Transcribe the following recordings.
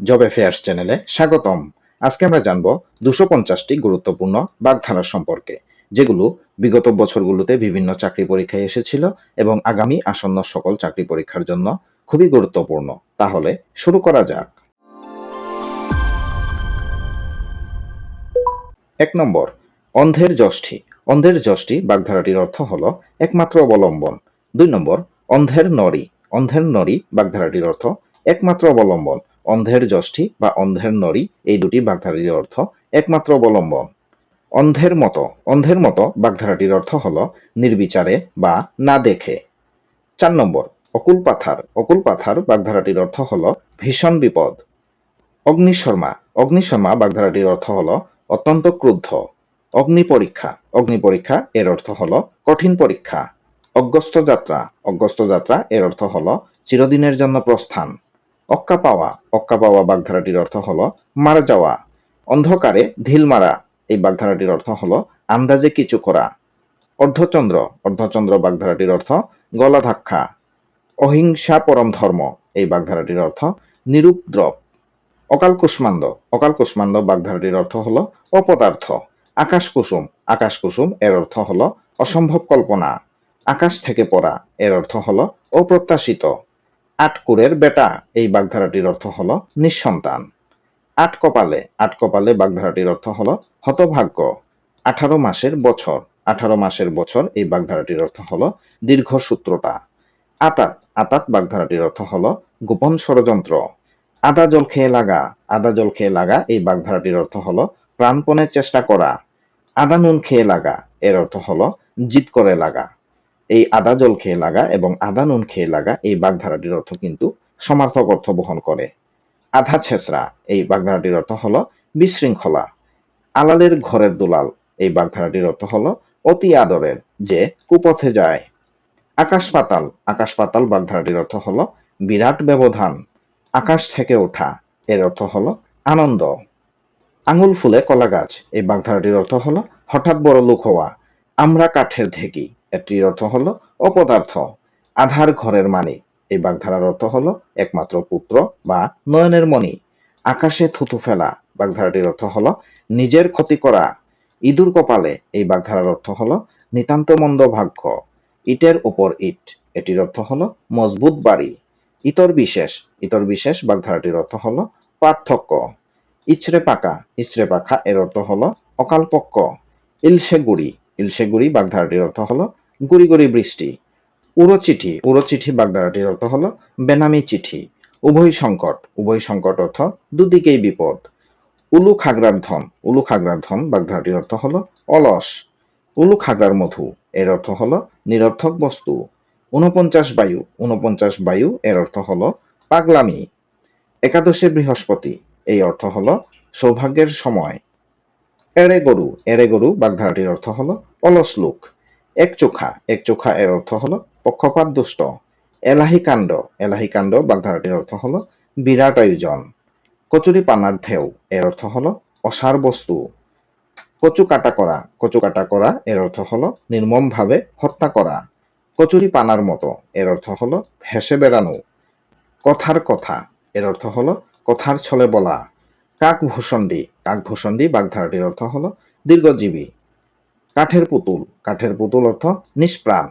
Job affairs চ্যানেলে স্বাগতম। আজকে আমরা জানব দুশো পঞ্চাশটি গুরুত্বপূর্ণ বাগধারা সম্পর্কে, যেগুলো বিগত বছরগুলোতে বিভিন্ন চাকরি পরীক্ষায় এসেছিল এবং আগামী আসন্ন সকল চাকরি পরীক্ষার জন্য খুবই গুরুত্বপূর্ণ। তাহলে শুরু করা যাক। এক নম্বর, অন্ধের যষ্ঠী। অন্ধের যষ্ঠী বাগধারাটির অর্থ হল একমাত্র অবলম্বন। দুই নম্বর, অন্ধের নরী। অন্ধের নরী বাগধারাটির অর্থ একমাত্র অবলম্বন। অন্ধের যষ্ঠী বা অন্ধের নরী, এই দুটি বাগধারাটির অর্থ একমাত্র অবলম্বন। অন্ধের মতো অন্ধের মতো বাগধারাটির অর্থ হল নির্বিচারে বা না দেখে। চার নম্বর, অকুল পাথার। অকুল পাথার বাগধারাটির অর্থ হল ভীষণ বিপদ। অগ্নিশর্মা। অগ্নিশর্মা বাগধারাটির অর্থ হল অত্যন্ত ক্রুদ্ধ। অগ্নি পরীক্ষা। অগ্নি পরীক্ষা এর অর্থ হল কঠিন পরীক্ষা। অগস্ত যাত্রা। অগস্ত যাত্রা এর অর্থ হল চিরদিনের জন্য প্রস্থান। অক্কা পাওয়া অক্কা পাওয়া বাগধারাটির অর্থ হল মারা যাওয়া। অন্ধকারে ঢিল মারা, এই বাগধারাটির অর্থ হল আন্দাজে কিছু করা। অর্ধচন্দ্র অর্ধচন্দ্র বাগধারাটির অর্থ গলা ধাক্কা। অহিংসা পরম ধর্ম, এই বাগধারাটির অর্থ নিরুপদ্রব অকাল কুষ্মান্দ অকাল কুষ্মান্দ বাগধারাটির অর্থ হল অপদার্থ। আকাশ কুসুম আকাশ কুসুম এর অর্থ হল অসম্ভব কল্পনা। আকাশ থেকে পড়া, এর অর্থ হল অপ্রত্যাশিত। আটকুরের বেটা। এই বাগধারাটির অর্থ হল নিঃসন্তান। আট কপালে আট কপালে বাগধারাটির অর্থ হল হতভাগ্য। আঠারো মাসের বছর। আঠারো মাসের বছর এই বাগধারাটির অর্থ হল দীর্ঘ সূত্রটা আতাত আতাত বাগধারাটির অর্থ হল গোপন ষড়যন্ত্র। আদা জল খেয়ে লাগা। আদা জল খেয়ে লাগা এই বাগধারাটির অর্থ হল প্রাণপণের চেষ্টা করা। আদা নুন খেয়ে লাগা। এর অর্থ হল জিত করে লাগা। এই আদা জল খেয়ে লাগা এবং আদা নুন খেয়ে লাগা এই বাগধারাটির অর্থ কিন্তু সমার্থক অর্থ বহন করে। আধা ছেসরা এই বাগধারাটির অর্থ হল বিশৃঙ্খলা। আলালের ঘরের দুলাল, এই বাগধারাটির অর্থ হল অতি আদরের, যে কুপথে যায়। আকাশ পাতাল আকাশ পাতাল বাগধারাটির অর্থ হল বিরাট ব্যবধান। আকাশ থেকে ওঠা, এর অর্থ হল আনন্দ। আঙুল ফুলে কলা গাছ এই বাগধারাটির অর্থ হল হঠাৎ বড় লোক হওয়া, আমরা কাঠের ঢেকি। এটির অর্থ হল অপদার্থ। আধার ঘরের মানিক এই বাগধারার অর্থ হল একমাত্র পুত্র বা নয়নের মণি। আকাশে থুতু ফেলা। বাগধারাটির অর্থ হল নিজের ক্ষতি করা। ইঁদুর কপালে। এই বাগধারার অর্থ হল নিতান্ত মন্দ ভাগ্য। ইটের উপর ইট। এটির অর্থ হল মজবুত বাড়ি। ইতর বিশেষ। ইতর বিশেষ বাগধারাটির অর্থ হল পার্থক্য। ইচড়ে পাকা। ইচড়ে পাখা এর অর্থ হল অকালপক্ষ ইলশে গুড়ি ইলশে গুড়ি বাগধারাটির অর্থ হল গুড়ি গুড়ি বৃষ্টি, উড়ো চিঠি উড়ো চিঠি বাগধারাটির অর্থ হল বেনামি চিঠি, উভয় সংকট উভয় সংকট অর্থ দুদিকেই বিপদ। উলু খাগড়ার ধন, উলু খাগড়ার ধন বাগধারাটির অর্থ হল অলস। উলু খাগড়ার মধু, এর অর্থ হল নিরর্থক বস্তু। ঊনপঞ্চাশ বায়ু ঊনপঞ্চাশ বায়ু, এর অর্থ হল পাগলামি। একাদশে বৃহস্পতি, এই অর্থ হল সৌভাগ্যের সময়। এড়ে গরু এড়ে গরু বাগধারাটির অর্থ হল অলস লোক। এক চোখা এক চোখা এর অর্থ হল পক্ষপাত দুষ্ট। এলাহি কাণ্ড এলাহি কাণ্ড বাগধারাটির অর্থ হল বিরাট আয়োজন। কচুরি পানার ঢেউ এর অর্থ হল অসার বস্তু। কচু কাটা করা, কচু কাটা করা এর অর্থ হল নির্মমভাবে হত্যা করা। কচুরি পানার মতো এর অর্থ হল ভেসে বেড়ানো। কথার কথা এর অর্থ হল কথার ছলে বলা। কাক ভূষণ্ডী কাক ভূষণ্ডী বাগধারাটির অর্থ হল দীর্ঘজীবী। কাঠের পুতুল। কাঠের পুতুল অর্থ নিষ্প্রাণ।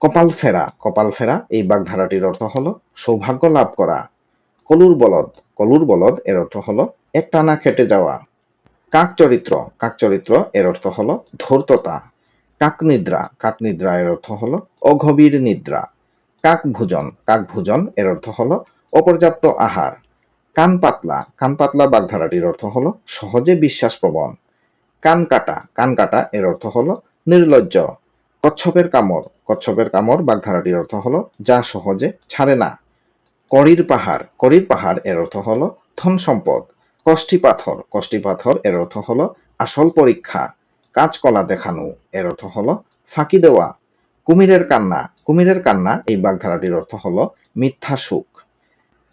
কপাল ফেরা। কপাল ফেরা, এই বাগধারাটির অর্থ হল সৌভাগ্য লাভ করা। কলুর বলদ। কলুর বলদ এর অর্থ হল একটানা খেটে যাওয়া। কাক চরিত্র। কাক চরিত্র এর অর্থ হল ধূর্ততা। কাক নিদ্রা। কাক নিদ্রা এর অর্থ হল অগভীর নিদ্রা। কাক ভোজন। কাক ভোজন এর অর্থ হল অপর্যাপ্ত আহার। কান পাতলা। কান পাতলা বাগধারাটির অর্থ হল সহজে বিশ্বাসপ্রবণ। কান কাটা কান কাটা এর অর্থ হল নির্লজ্জ। কচ্ছপের কামড়। কচ্ছপের কামড় বাগধারাটির অর্থ হল যা সহজে ছাড়ে না। করির পাহাড়। করির পাহাড় এর অর্থ হল ধন সম্পদ। কষ্টি পাথর। কষ্টি পাথর এর অর্থ হল আসল পরীক্ষা। কাঁচকলা দেখানো এর অর্থ হল ফাঁকি দেওয়া। কুমিরের কান্না। কুমিরের কান্না এই বাগধারাটির অর্থ হল মিথ্যা সুখ।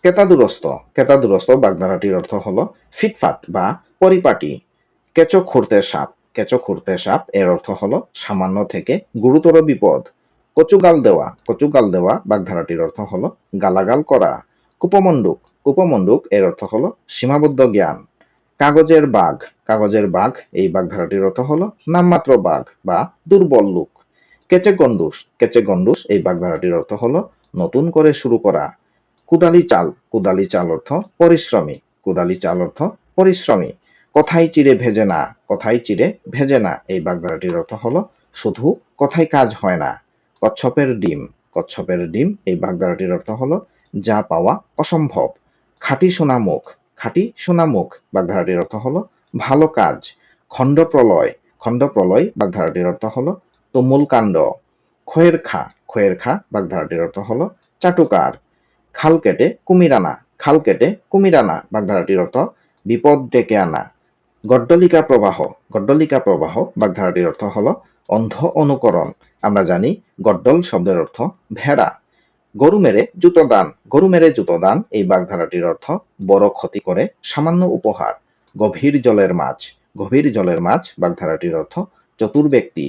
কেতাদুরস্ত। কেতাদুরস্ত বাগধারাটির অর্থ হল ফিটফাট বা পরিপাটি। কেঁচো খুঁড়তে সাপ। কেঁচো খুঁড়তে সাপ এর অর্থ হল সামান্য থেকে গুরুতর বিপদ। কচুগাল দেওয়া। কচুগাল দেওয়া বাগধারাটির অর্থ হল গালাগাল করা। কুপমণ্ডুক। কুপমণ্ডুক এর অর্থ হলো সীমাবদ্ধ জ্ঞান। কাগজের বাঘ। কাগজের বাঘ এই বাগধারাটির অর্থ হলো নামমাত্র বাঘ বা দুর্বল লোক। কেচে গন্ডুস কেচে গন্ডুস এই বাগধারাটির অর্থ হলো নতুন করে শুরু করা। কুদালি চাল। কুদালি চাল অর্থ পরিশ্রমী। কুদালি চাল অর্থ পরিশ্রমী। কথাই চিরে ভেজে না, কথাই চিরে ভেজে না। এই বাগধারাটির অর্থ হলো, শুধু কথাই কাজ হয় না, কচ্ছপের ডিম। কচ্ছপের ডিম, এই বাগধারাটির অর্থ হলো, যা পাওয়া অসম্ভব। খাঁটি সোনামুখ খাঁটি সোনামুখ, বাগধারাটির অর্থ হলো, ভালো কাজ। খণ্ড প্রলয় খণ্ড প্রলয়, বাগধারাটির অর্থ হলো, তুমুল কাণ্ড। খয়ের খা খয়ের খা, বাগধারাটির অর্থ হলো, চাটুকার। খাল কেটে কুমির আনা খাল কেটে কুমিরানা, বাগধারাটির অর্থ, বিপদ ডেকে আনা। গড্ডলিকা প্রবাহ গড্ডলিকা প্রবাহ, বাগধারাটির অর্থ হল অন্ধ অনুকরণ। আমরা জানি গড্ডল শব্দের অর্থ ভেড়া। গরু মেরে জুতো দান, গরু মেরে জুতো দান, এই বাগধারাটির অর্থ বড় ক্ষতি করে সামান্য উপহার। গভীর জলের মাছ, গভীর জলের মাছ, বাগধারাটির অর্থ চতুর ব্যক্তি।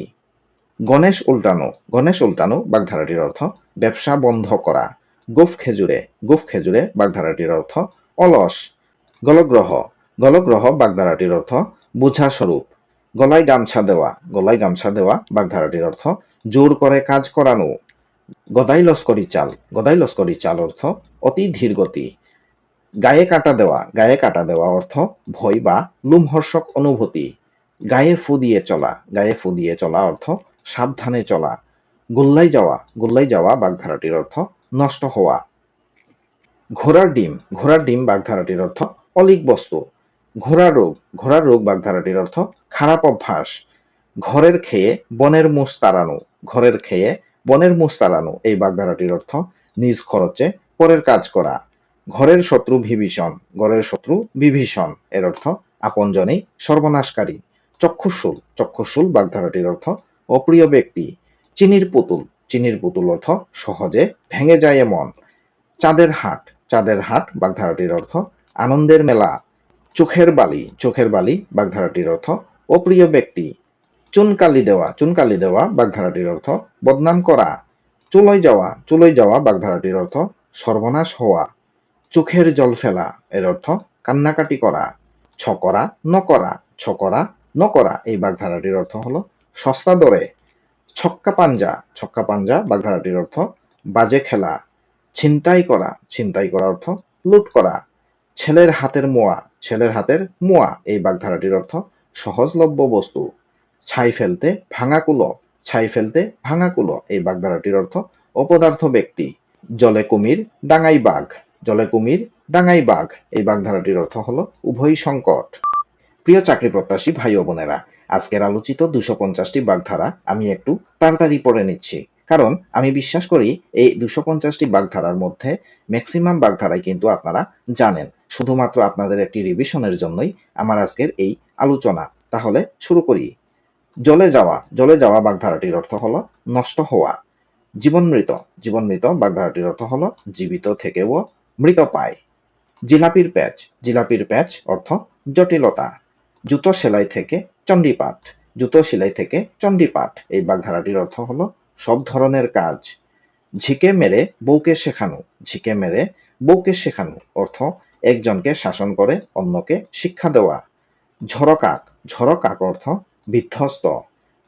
গণেশ উল্টানো গণেশ উল্টানো, বাগধারাটির অর্থ ব্যবসা বন্ধ করা। গোফ খেজুরে গোফ খেজুরে, বাগধারাটির অর্থ অলস। গলগ্রহ গলগ্রহ বাগধারাটির অর্থ বোঝা স্বরূপ। গলায় গামছা দেওয়া, গলায় গামছা দেওয়া বাগধারাটির অর্থ জোর করে কাজ করানো। গদাই লস্করি চাল, গদাই লস্করি চাল অর্থ অতি ধীর গতি। গায়ে কাটা দেওয়া, গায়ে কাটা দেওয়া অর্থ ভয় বা লুমহর্ষক অনুভূতি। গায়ে ফু দিয়ে চলা, গায়ে ফু দিয়ে চলা অর্থ সাবধানে চলা। গোল্লাই যাওয়া গোল্লাই যাওয়া বাগধারাটির অর্থ নষ্ট হওয়া। ঘোড়ার ডিম ঘোড়ার ডিম বাগধারাটির অর্থ অলিক বস্তু। ঘোড়া রোগ ঘোড়ার রোগ বাগধারাটির অর্থ খারাপ অভ্যাস। ঘরের খেয়ে বনের মুষ তাড়ানো, ঘরের খেয়ে বনের মুষ তাড়ানো, এই বাগধারাটির অর্থ নিজ খরচে পরের কাজ করা। ঘরের শত্রু বিভীষণ, ঘরের শত্রু বিভীষণ, এর অর্থ আপনজনেই সর্বনাশকারী। চক্ষুশুল চক্ষুশুল বাগধারাটির অর্থ অপ্রিয় ব্যক্তি। চিনির পুতুল চিনির পুতুল অর্থ সহজে ভেঙে যায় এমন। চাঁদের হাট চাঁদের হাট বাগধারাটির অর্থ আনন্দের মেলা। চোখের বালি চোখের বালি, বাগধারাটির অর্থ অপ্রিয় ব্যক্তি, চুনকালি দেওয়া চুনকালি দেওয়া, বাগধারাটির অর্থ, বদনাম করা, চুলোয় যাওয়া চুলোয় যাওয়া, বাগধারাটির অর্থ, সর্বনাশ হওয়া, চোখের জল ফেলা, এর অর্থ, কান্নাকাটি করা ছকরা নকরা ছকরা নকরা এই বাগধারাটির অর্থ হলো সস্তা দরে, ছক্কা পাঞ্জা ছক্কা পাঞ্জা, বাগধারাটির অর্থ, বাজে খেলা, ছিনতাই করা ছিনতাই করা অর্থ, লুট করা, ছেলের হাতের মোয়া ছেলের হাতের মোয়া। এই বাগধারাটির অর্থ সহজলভ্য বস্তু। ছাই ফেলতে ভাঙা কুলো। ছাই ফেলতে ভাঙা কুলো। এই বাগধারাটির অর্থ অপদার্থ ব্যক্তি। জলে কুমির, ডাঙাই বাঘ। জলে কুমির, ডাঙাই বাঘ। এই বাগধারাটির অর্থ হলো উভয় সংকট। প্রিয় চাকরি প্রত্যাশী ভাই ও বোনেরা, আজকের আলোচিত দুশো পঞ্চাশটি বাগধারা আমি একটু তাড়াতাড়ি পড়ে নিচ্ছি। কারণ আমি বিশ্বাস করি এই দুশো পঞ্চাশটি বাগধারার মধ্যে ম্যাক্সিমাম বাগধারাই কিন্তু আপনারা জানেন। শুধুমাত্র আপনাদের একটি রিভিশনের জন্যই আমার আজকের এই আলোচনা। তাহলে শুরু করি। জলে যাওয়া। জলে যাওয়া বাগধারাটির অর্থ হলো নষ্ট হওয়া। জীবনমৃত জীবনমৃত বাগধারাটির অর্থ হলো জীবিত থেকেও মৃত পায়। জিলাপির প্যাচ। জিলাপির প্যাচ অর্থ জটিলতা। জুতো সেলাই থেকে চণ্ডীপাঠ। জুতো সেলাই থেকে চণ্ডীপাঠ। এই বাগধারাটির অর্থ হলো সব ধরনের কাজ। ঝিকে মেরে বউকে শেখানো। ঝিকে মেরে বউকে শেখানো অর্থ একজনকে শাসন করে অন্যকে শিক্ষা দেওয়া। ঝড়কাক ঝড়কাক অর্থ বিধ্বস্ত।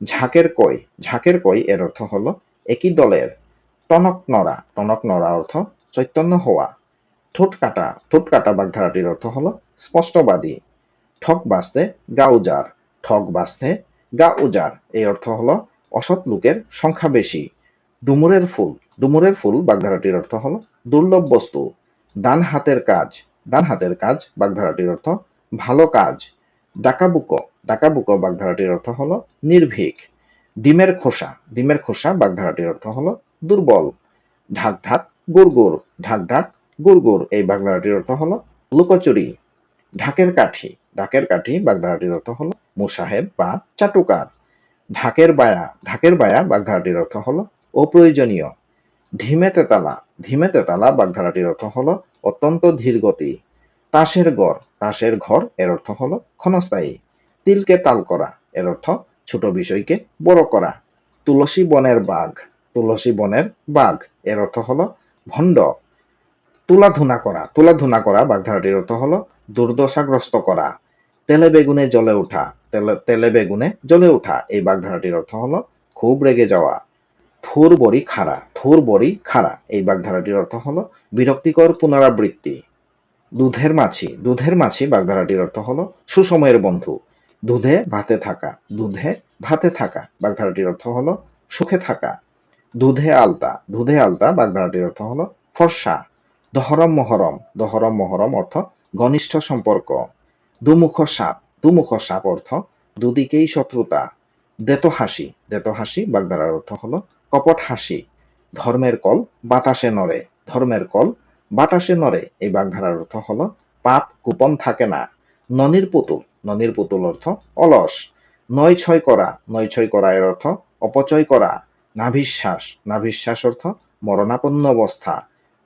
ঝাঁকের কই। ঝাঁকের কই এর অর্থ হল একই দলের। টনক নড়া। টনক নড়া অর্থ চৈতন্য হওয়া। ঠোঁট কাটা। ঠোঁট কাটা বাগধারাটির অর্থ হল স্পষ্টবাদী। ঠক বাঁচতে গা উজার ঠক বাঁচতে গা উজার এই অর্থ হলো অসৎ লোকের সংখ্যা বেশি। ডুমুরের ফুল। ডুমুরের ফুল, বাগধারাটির অর্থ হলো দুর্লভ বস্তু। ডান হাতের কাজ। ডান হাতের কাজ, বাগধারাটির অর্থ ভালো কাজ। ডাকাবুকো। ডাকাবুকো, বাগধারাটির অর্থ হলো নির্ভীক। ডিমের খোসা। ডিমের খোসা, বাগধারাটির অর্থ হলো দুর্বল। ঢাক ঢাক গুড়গুড় ঢাক ঢাক গুড়গুড় এই বাগধারাটির অর্থ হলো লুকোচুরি। ঢাকের কাঠি। ঢাকের কাঠি, বাগধারাটির অর্থ হলো মুসাহেব বা চাটুকার। ঢাকের বায়া ঢাকের বায়া বাগধারাটির অর্থ হলো অপ্রয়োজনীয়। ধিমে তেতালা ধিমে তেতালা বাগধারাটির অর্থ হলো অত্যন্ত ধীরগতি। তাসের ঘর তাসের ঘর এর অর্থ হলো ক্ষণস্থায়ী। তিলকে তাল করা এর অর্থ ছোট বিষয়কে বড় করা। তুলসী বনের বাঘ, তুলসী বনের বাঘ এর অর্থ হলো ভণ্ড। তুলাধুনা করা তুলাধুনা করা বাগধারাটির অর্থ হলো দুর্দশাগ্রস্ত করা। তেলে বেগুনে জ্বলে ওঠা তেলে বেগুনে জ্বলে ওঠা এই বাগধারাটির অর্থ হলো খুব রেগে যাওয়া থুর বড়ি খাড়া থুর বড়ি খাড়া। এই বাগধারাটির অর্থ হলো বিরক্তিকর পুনরাবৃত্তি। দুধের মাছি দুধের মাছি বাগধারাটির অর্থ হলো সুসময়ের বন্ধু। দুধে ভাতে থাকা, দুধে ভাতে থাকা বাগধারাটির অর্থ হলো সুখে থাকা। দুধে আলতা দুধে আলতা বাগধারাটির অর্থ হলো ফর্সা। দহরম মহরম দহরম মহরম অর্থ ঘনিষ্ঠ সম্পর্ক। দুমুখ সাপ। দুমুখ সাপ অর্থ দুদিকেই শত্রুতা। দেত হাসি। দেত হাসি বাগধারার অর্থ হলো কপট হাসি। ধর্মের কল বাতাসে নড়ে। ধর্মের কল বাতাসে নড়ে। এই বাগধারার অর্থ হলো পাপ কুপন থাকে না। ননির পুতুল। ননির পুতুল অর্থ অলস। নয় ছয় করা। নয় ছয় করা এর অর্থ অপচয় করা। নাভিশ্বাস। নাভিশ্বাস অর্থ মরণাপন্ন অবস্থা।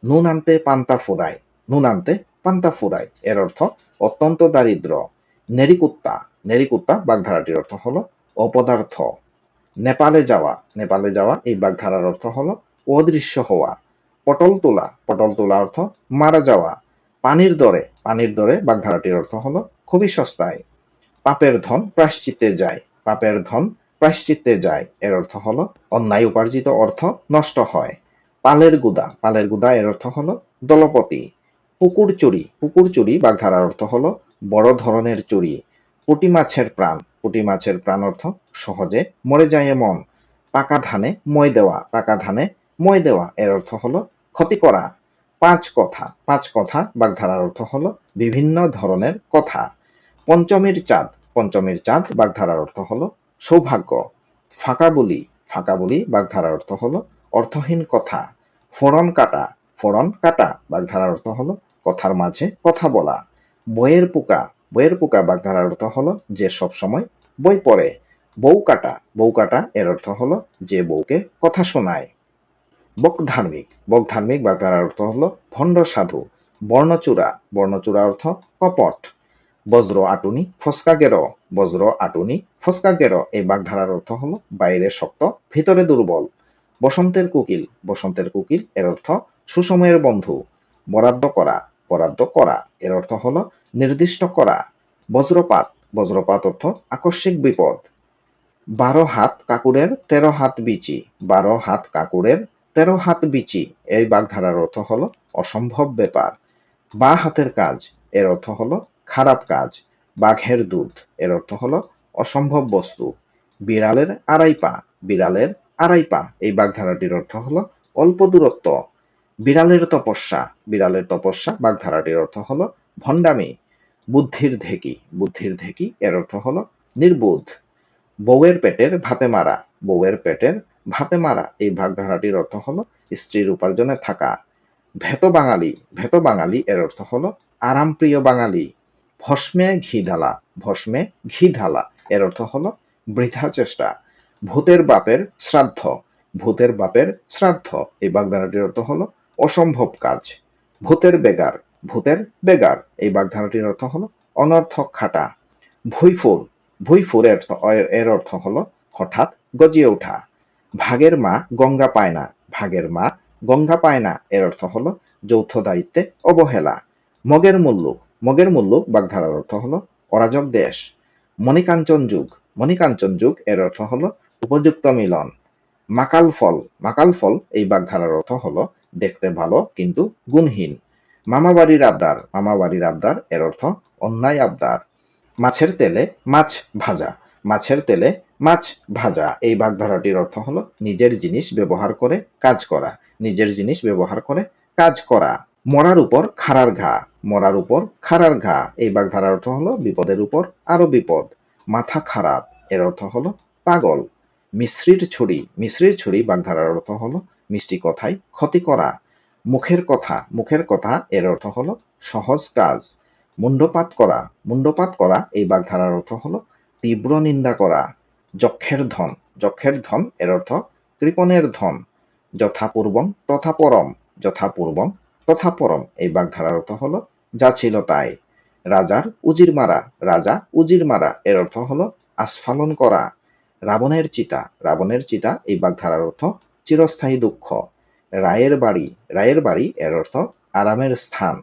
নুন আনতে পান্তা ফুরায়। নুন আনতে পান্তা ফুরায়। এর অর্থ অত্যন্ত দারিদ্র। নেরিকুত্তা। নেরিকুত্তা বাগধারাটির অর্থ হলো অপদার্থ। নেপালে যাওয়া। নেপালে যাওয়া এই বাগধারার অর্থ হলো অদৃশ্য হওয়া। পটল তোলা। পটল তোলা অর্থ মারা যাওয়া। পানির দরে। পানির দরে বাগধারাটির অর্থ হলো খুবই সস্তায়। পাপের ধন প্রায়শ্চিত্তে যায়। পাপের ধন প্রায়শ্চিত্তে যায়। এর অর্থ হলো অন্যায় উপার্জিত অর্থ নষ্ট হয়। পালের গুদা। পালের গুদা এর অর্থ হলো দলপতি। পুকুর চুরি। পুকুর চুরি বাগধারার অর্থ হলো বড় ধরনের চুরি। পুঁটি মাছের প্রাণ। পুঁটি মাছের প্রাণ অর্থ সহজে মরে যায় এমন পাকা ধানে মই দেওয়া। পাকা ধানে মই দেওয়া। এর অর্থ হলো ক্ষতি করা। পাঁচ কথা। পাঁচ কথা বাগধারার অর্থ হলো বিভিন্ন ধরনের কথা। পঞ্চমীর চাঁদ। পঞ্চমীর চাঁদ বাগধারার অর্থ হলো সৌভাগ্য। ফাঁকা বলি। ফাঁকা বলি বাগধারার অর্থ হলো অর্থহীন কথা। ফোড়ন কাটা। ফোড়ন কাটা বাগধারার অর্থ হলো কথার মাঝে কথা বলা। বইয়ের পোকা বইয়ের পোকা বাগধারার অর্থ হলো যে সব সময় বই পড়ে। বউ কাটা বউ কাটা এর অর্থ হলো যে বউকে কথা শোনায়। বক ধার্মিক বক ধার্মিক বাগধারার অর্থ হলো ভণ্ড সাধু, বর্ণচূড়া বর্ণচূড়া অর্থ কপট। বজ্র আটুনি ফসকা গেরো, বজ্র আটুনি ফসকা গেরো এই বাগধারার অর্থ হলো বাইরে শক্ত, ভিতরে দুর্বল। বসন্তের কুকিল বসন্তের কুকিল এর অর্থ সুসময়ের বন্ধু, বরাদ্দ করা। বরাদ্দ করা। এর অর্থ হলো নির্দিষ্ট করা। বজ্রপাত। বজ্রপাত অর্থ আকস্মিক বিপদ। বারো হাত কাকুরের তেরো হাত বিচি। বারো হাত কাকুরের তেরো হাত বিচি। এই বাগধারার অর্থ হলো অসম্ভব ব্যাপার। বা হাতের কাজ। এর অর্থ হলো খারাপ কাজ। বাঘের দুধ। এর অর্থ হলো অসম্ভব বস্তু। বিড়ালের আড়াই পা। বিড়ালের আড়াই পা। এই বাগধারাটির অর্থ হলো অল্প দূরত্ব। বিড়ালের তপস্যা বিড়ালের তপস্যা, বাগধারাটির অর্থ হলো ভণ্ডামি। বুদ্ধির ঢেকি বুদ্ধির ঢেকি এর অর্থ হলো নির্বোধ। বউয়ের পেটের ভাতে মারা, বউয়ের পেটের ভাতে মারা, এই ভাগধারাটির অর্থ হলো স্ত্রীর উপার্জনে থাকা। ভেত বাঙালি ভেত বাঙালি এর অর্থ হলো আরামপ্রিয় বাঙালি। ভস্মে ঘি ঢালা, ভস্মে ঘি ঢালা এর অর্থ হলো বৃথা চেষ্টা। ভূতের বাপের শ্রাদ্ধ, ভূতের বাপের শ্রাদ্ধ, এই বাগধারাটির অর্থ হলো অসম্ভব কাজ। ভূতের বেগার ভূতের বেগার। এই বাগধারাটির অর্থ হলো অনর্থক খাটা। ভুইফুর ভুইফুর এর এর অর্থ হলো হঠাৎ গজিয়ে ওঠা। ভাগের মা গঙ্গা পায় না, ভাগের মা গঙ্গা পায় না, এর অর্থ হলো যৌথ দায়িত্বে অবহেলা। মগের মুল্লুক মগের মুল্লুক বাগধারার অর্থ হলো অরাজক দেশ। মণিকাঞ্চন যুগ মণিকাঞ্চন যুগ, এর অর্থ হলো উপযুক্ত মিলন। মাকাল ফল মাকাল ফল এই বাগধারার অর্থ হলো দেখতে ভালো, কিন্তু গুণহীন। মামাবাড়ির আবদার মামাবাড়ির আবদার, এর অর্থ অন্যায় আবদার। মাছের তেলে মাছ ভাজা, মাছের তেলে মাছ ভাজা। এই বাগধারাটির অর্থ হলো নিজের জিনিস ব্যবহার করে কাজ করা, নিজের জিনিস ব্যবহার করে কাজ করা। মরার উপর খাড়ার ঘা, মরার উপর খাড়ার ঘা। এই বাগধারার অর্থ হলো বিপদের উপর আরও বিপদ। মাথা খারাপ, এর অর্থ হলো পাগল। মিশ্রির ছুরি মিশ্রির ছুরি বাগধারার অর্থ হলো মিষ্টি কথায় ক্ষতি করা। মুখের কথা মুখের কথা এর অর্থ হলো সহজ কাজ। মুন্ডপাত করা মুন্ডপাত করা এই বাগধারার অর্থ হলো তীব্র নিন্দা করা। যক্ষের ধন যক্ষের ধন এর অর্থ কৃপণের ধন। যথাপূর্বং তথা পরম, যথাপূর্বং তথা পরম এই বাগধারার অর্থ হলো যা ছিল তাই রাজার উজির মারা, রাজা উজির মারা এর অর্থ হলো আস্ফালন করা। রাবণের চিতা রাবণের চিতা এই বাগধারার অর্থ চিরস্থায়ী দুঃখ। রায়ের বাড়ি রায়ের বাড়ি এর অর্থ আরামের স্থান।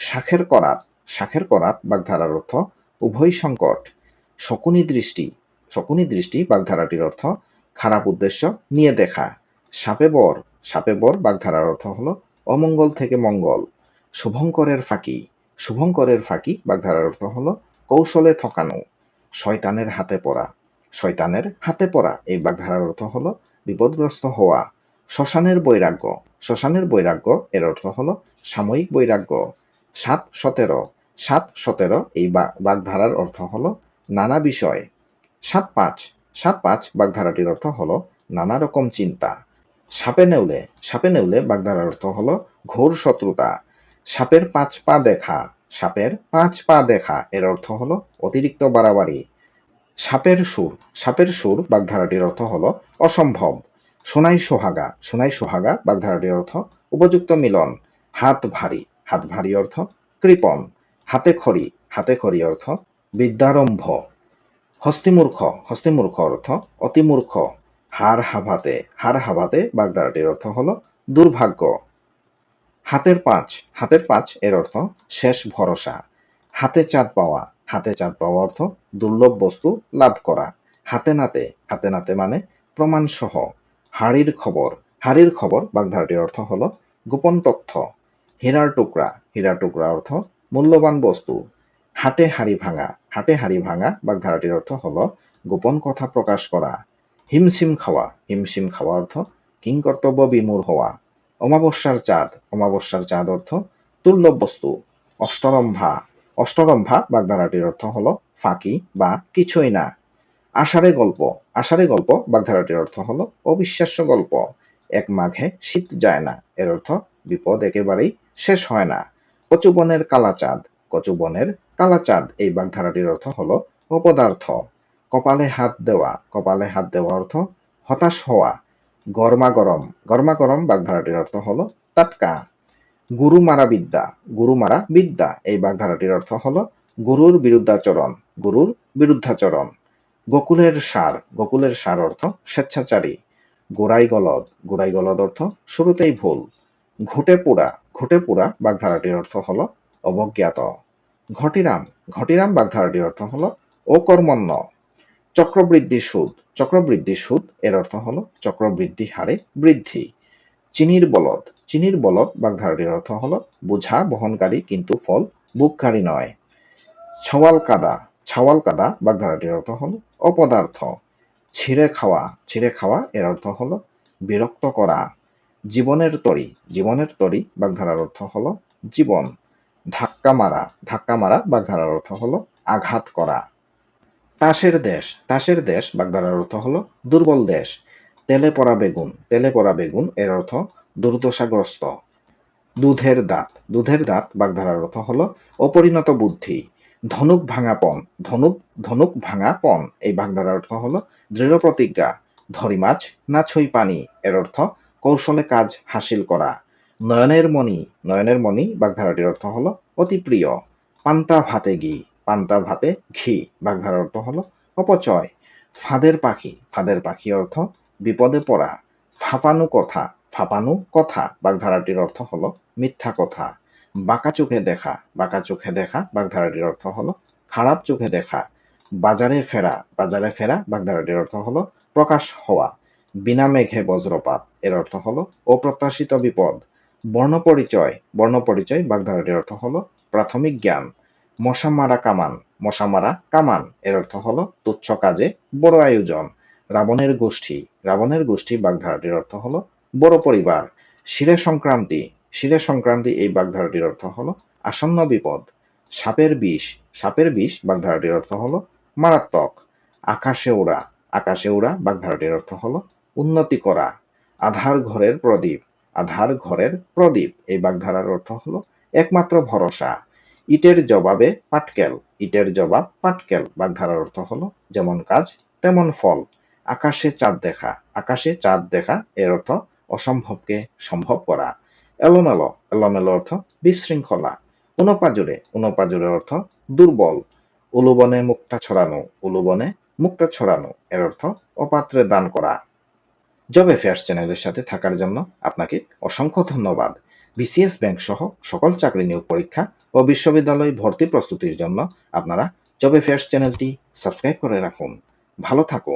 শাখের করাত শাখের করাত বাগধারার অর্থ উভয় সংকট। শকুনি দৃষ্টি শকুনি দৃষ্টি বাগধারাটির অর্থ খারাপ উদ্দেশ্য নিয়ে দেখা। সাপে বর সাপে বর বাগধারার অর্থ হলো অমঙ্গল থেকে মঙ্গল। শুভঙ্করের ফাঁকি শুভঙ্করের ফাঁকি বাগধারার অর্থ হলো কৌশলে ঠকানো। শয়তানের হাতে পড়া, শয়তানের হাতে পড়া এই বাগধারার অর্থ হলো বিপদগ্রস্ত হওয়া শ্মশানের বৈরাগ্য। শ্মশানের বৈরাগ্য এর অর্থ হল সাময়িক বৈরাগ্য। সাত সতেরো সাত সতেরো এই বাগধারার অর্থ হল নানা বিষয়। সাত পাঁচ। সাত পাঁচ বাগধারাটির অর্থ হল নানা রকম চিন্তা। সাপে নেউলে। সাপে নেউলে বাগধারার অর্থ হল ঘোর শত্রুতা সাপের পাঁচ পা দেখা। সাপের পাঁচ পা দেখা এর অর্থ হলো অতিরিক্ত বাড়াবাড়ি সাপের সুর সাপের সুর বাগধারাটির অর্থ হলো অসম্ভব। সোনাই সোহাগা সোনাই সোহাগা বাগধারাটির অর্থ উপযুক্ত মিলন। হাত ভারী হাত ভারী অর্থ কৃপণ। হাতে খড়ি হাতে খড়ি অর্থ বিদ্যারম্ভ। হস্তিমূর্খ হস্তিমূর্খ অর্থ অতিমূর্খ। হার হাভাতে হার হাভাতে বাগধারাটির অর্থ হল দুর্ভাগ্য। হাতের পাঁচ হাতের পাঁচ এর অর্থ শেষ ভরসা। হাতে চাঁদ পাওয়া হাতে চাঁদ পাওয়া অর্থ দুর্লভ বস্তু লাভ করা। হাতে নাতে হাতে নাতে মানে প্রমাণ সহ হাড়ির খবর হাড়ির খবর বাগধারাটির অর্থ হলো গোপন তথ্য। হীরার টুকরা হীরার টুকরা অর্থ মূল্যবান বস্তু। হাটে হাড়ি ভাঙা, হাটে হাড়ি ভাঙা বাগধারাটির অর্থ হলো গোপন কথা প্রকাশ করা। হিমশিম খাওয়া হিমশিম খাওয়া অর্থ কিংকর্তব্য বিমূর হওয়া। অমাবস্যার চাঁদ অমাবস্যার চাঁদ অর্থ দুর্লভ বস্তু। অষ্টরম্ভা অষ্টরম্ভা বাগধারাটির অর্থ হলো ফাঁকি বা কিছুই না। আষাঢ়ে গল্প। আষাঢ়ে গল্প বাগধারাটির অর্থ হলো অবিশ্বাস্য গল্প। এক মাঘে শীত যায় না। এর অর্থ বিপদ একেবারেই শেষ হয় না। কচুবনের কালাচাঁদ। কচুবনের কালাচাঁদ এই বাগধারাটির অর্থ হলো অপদার্থ। কপালে হাত দেওয়া। কপালে হাত দেওয়া অর্থ হতাশ হওয়া। গরমা গরম গরমা গরম বাগধারাটির অর্থ হলো টাটকা। গুরু মারা বিদ্যা গুরু মারা বিদ্যা এই বাগধারাটির অর্থ হল গুরুর বিরুদ্ধাচরণ গুরুর বিরুদ্ধাচরণ। গোকুলের সার গোকুলের সার অর্থ স্বেচ্ছাচারী। গোড়াই গলদ গোড়াই গলদ অর্থ শুরুতেই ভুল। ঘুটে পোড়া ঘুটে পোড়া বাগধারাটির অর্থ হল অবজ্ঞাত। ঘটিরাম ঘটিরাম বাগধারাটির অর্থ হলো অকর্মণ্য। চক্রবৃদ্ধি সুদ চক্রবৃদ্ধি সুদ এর অর্থ হল চক্রবৃদ্ধি হারে বৃদ্ধি। চিনির বলদ চিনির বলদ বাগধারাটির অর্থ হলো বোঝা, বহনকারী কিন্তু ফল, বুককারী নয়। ছওয়াল কাদা ছাওয়াল কাদা বাগধারাটির অর্থ হলো অপদার্থ। ছিঁড়ে খাওয়া ছিঁড়ে খাওয়া এর অর্থ হলো বিরক্ত করা। জীবনের তরি জীবনের তরি বাগধারার অর্থ হলো জীবন। ধাক্কা মারা ধাক্কা মারা বাগধারার অর্থ হলো আঘাত করা। তাসের দেশ তাসের দেশ বাগধারার অর্থ হলো দুর্বল দেশ। তেলে পড়া বেগুন, তেলে পড়া বেগুন এর অর্থ দুর্দশাগ্রস্ত। দুধের দাঁত দুধের দাঁত বাগধারার অর্থ হল অপরিণত বুদ্ধি। ধনুক ভাঙা পণ, ধনুক ধনুক ভাঙা পণ এই বাগধারার অর্থ হল দৃঢ় প্রতিজ্ঞা। ধরি মাছ, না ছই পানি এর অর্থ কৌশলে কাজ হাসিল করা। নয়নের মণি নয়নের মণি বাগধারাটির অর্থ হল অতি প্রিয়। পান্তা ভাতে ঘি, পান্তা ভাতে ঘি বাগধারার অর্থ হল অপচয়। ফাঁদের পাখি ফাঁদের পাখি অর্থ বিপদে পড়া, ফাঁপানু কথা ফাঁপানু কথা, বাগধারাটির অর্থ হলো মিথ্যা কথা। বাঁকা চোখে দেখা, বাঁকা চোখে দেখা, বাগধারাটির অর্থ হলো খারাপ চোখে দেখা। বাজারে ফেরা বাজারে ফেরা, বাগধারাটির অর্থ হলো প্রকাশ হওয়া। বিনা মেঘে বজ্রপাত, এর অর্থ হলো অপ্রত্যাশিত বিপদ। বর্ণপরিচয় বর্ণপরিচয় বাগধারাটির অর্থ হলো প্রাথমিক জ্ঞান। মশা মারা কামান, মশা মারা কামান, এর অর্থ হলো তুচ্ছ কাজে বড় আয়োজন। রাবণের গোষ্ঠী রাবণের গোষ্ঠী বাগধারাটির অর্থ হলো বড় পরিবার। শিরে সংক্রান্তি শিরে সংক্রান্তি এই বাগধারাটির অর্থ হলো আসন্ন বিপদ। সাপের বিষ সাপের বিষ বাগধারাটির অর্থ হলো মারাত্মক। আকাশে ওড়া আকাশে ওড়া বাগধারাটির অর্থ হলো উন্নতি করা। আধার ঘরের প্রদীপ, আধার ঘরের প্রদীপ এই বাগধারার অর্থ হলো একমাত্র ভরসা। ইটের জবাবে পাটকেল, ইটের জবাব পাটকেল বাগধারার অর্থ হলো যেমন কাজ, তেমন ফল। আকাশে চাঁদ দেখা। আকাশে চাঁদ দেখা এর অর্থ অসম্ভবকে সম্ভব করা। এলোমেলো। এলোমেলো অর্থ বিশৃঙ্খলা। উনপাজুরে। উনপাজুরে অর্থ দুর্বল। উলুবনে মুক্তা ছড়ানো। উলুবনে মুক্তা ছড়ানো এর অর্থ অপাত্রে দান করা। জব অ্যাফেয়ার্স চ্যানেলের সাথে থাকার জন্য আপনাকে অসংখ্য ধন্যবাদ। বিসিএস ব্যাংক সহ সকল চাকরি নিয়োগ পরীক্ষা ও বিশ্ববিদ্যালয় ভর্তি প্রস্তুতির জন্য আপনারা জবে ফেয়ার্স চ্যানেলটি সাবস্ক্রাইব করে রাখুন। ভালো থাকুন।